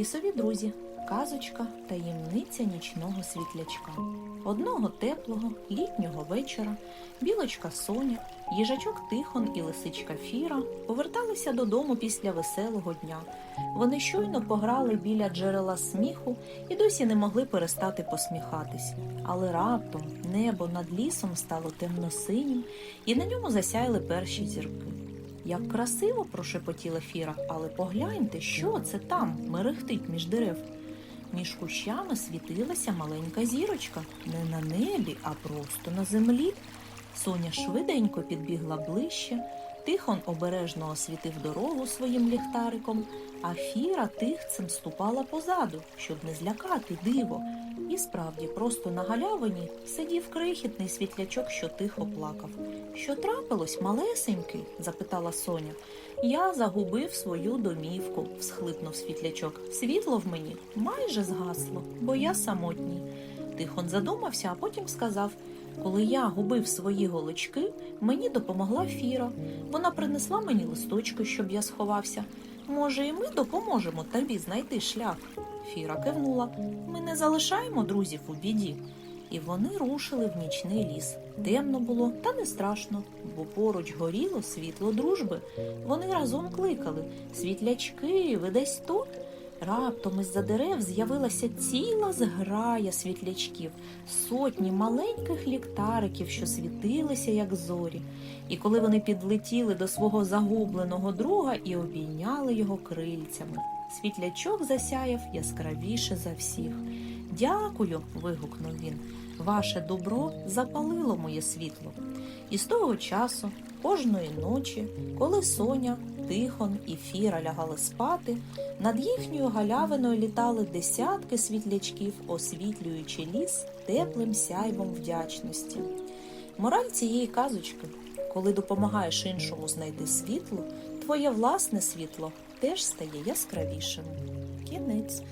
Лісові друзі, казочка таємниця нічного світлячка. Одного теплого літнього вечора білочка Соня, їжачок Тихон і лисичка Фіра поверталися додому після веселого дня. Вони щойно пограли біля джерела сміху і досі не могли перестати посміхатись. Але раптом небо над лісом стало темно-синім, і на ньому засяяли перші зірки. Як красиво прошепотіла Фіра, але погляньте, що це там мерехтить між дерев. Між кущами світилася маленька зірочка не на небі, а просто на землі. Соня швиденько підбігла ближче, Тихон обережно освітив дорогу своїм ліхтариком, а Фіра тихцем ступала позаду, щоб не злякати диво. І справді, просто на галявині сидів крихітний світлячок, що тихо плакав. Що трапилось, малесенький? запитала Соня. Я загубив свою домівку, всхлипнув світлячок. Світло в мені майже згасло, бо я самотній. Тихон задумався, а потім сказав: коли я губив свої голочки, мені допомогла Фіра. Вона принесла мені листочки, щоб я сховався. Може, і ми допоможемо тобі знайти шлях. Фіра кивнула. Ми не залишаємо друзів у біді. І вони рушили в нічний ліс. Темно було, та не страшно, бо поруч горіло світло дружби. Вони разом кликали Світлячки, ви десь тут? Раптом із-за дерев з'явилася ціла зграя світлячків, сотні маленьких ліхтариків, що світилися, як зорі. І коли вони підлетіли до свого загубленого друга і обійняли його крильцями, світлячок засяяв яскравіше за всіх. Дякую. вигукнув він. Ваше добро запалило моє світло. І з того часу, кожної ночі, коли Соня, Тихон і Фіра лягали спати, над їхньою галявиною літали десятки світлячків, освітлюючи ліс теплим сяйвом вдячності. Мораль цієї казочки, коли допомагаєш іншому знайти світло, твоє власне світло теж стає яскравішим. Кінець.